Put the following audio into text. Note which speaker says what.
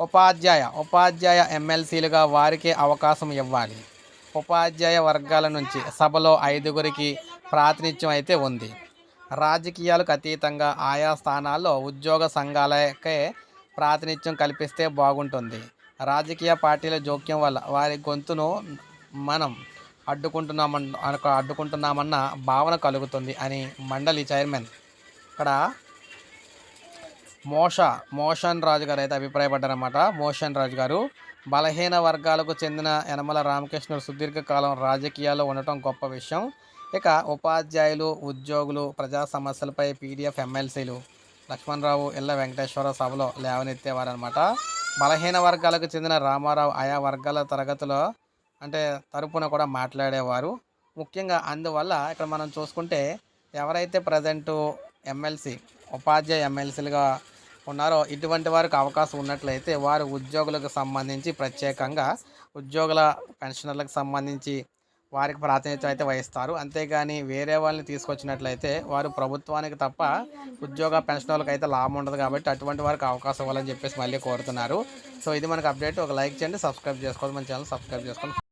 Speaker 1: ఉపాధ్యాయ ఉపాధ్యాయ ఎమ్మెల్సీలుగా వారికే అవకాశం ఇవ్వాలి. ఉపాధ్యాయ వర్గాల నుంచి సభలో ఐదుగురికి ప్రాతినిధ్యం అయితే ఉంది. రాజకీయాలకు అతీతంగా ఆయా స్థానాల్లో ఉద్యోగ సంఘాలకే ప్రాతినిధ్యం కల్పిస్తే బాగుంటుంది. రాజకీయ పార్టీల జోక్యం వల్ల వారి గొంతును మనం అడ్డుకుంటున్నామన్న అనుకో- అడ్డుకుంటున్నామన్న భావన కలుగుతుంది అని మండలి చైర్మన్ ఇక్కడ మోష మోషన్ రాజు గారు అయితే అభిప్రాయపడ్డారన్నమాట. మోషన్ రాజు గారు బలహీన వర్గాలకు చెందిన యనమల రామకృష్ణుడు సుదీర్ఘకాలం రాజకీయాల్లో ఉండటం గొప్ప విషయం. ఇక ఉపాధ్యాయులు ఉద్యోగులు ప్రజా సమస్యలపై పీడిఎఫ్ ఎమ్మెల్సీలు లక్ష్మణరావు ఇళ్ళ వెంకటేశ్వర సభలో లేవనెత్తేవారనమాట బలహీన వర్గాలకు చెందిన రామారావు ఆయా వర్గాల తరగతిలో అంటే తరపున కూడా మాట్లాడేవారు. ముఖ్యంగా అందువల్ల ఇక్కడ మనం చూసుకుంటే ఎవరైతే ప్రజెంటు ఎమ్మెల్సీ ఉపాధ్యాయ ఎమ్మెల్సీలుగా ఉన్నారో ఇటువంటి వారికి అవకాశం ఉన్నట్లయితే వారు ఉద్యోగులకు సంబంధించి ప్రత్యేకంగా ఉద్యోగుల పెన్షనర్లకు సంబంధించి వారికి ప్రాతినిధ్యం అయితే వహిస్తారు. అంతేగాని వేరే వాళ్ళని తీసుకొచ్చినట్లయితే వారు ప్రభుత్వానికి తప్ప ఉద్యోగ పెన్షనర్లకు అయితే లాభం ఉండదు కాబట్టి అటువంటి వారికి అవకాశం ఇవ్వాలని చెప్పేసి మళ్ళీ కోరుతున్నారు. సో ఇది మనకు అప్డేట్. ఒక లైక్ చేయండి సబ్స్క్రైబ్ చేసుకోండి మన ఛానల్ సబ్స్క్రైబ్ చేసుకోండి.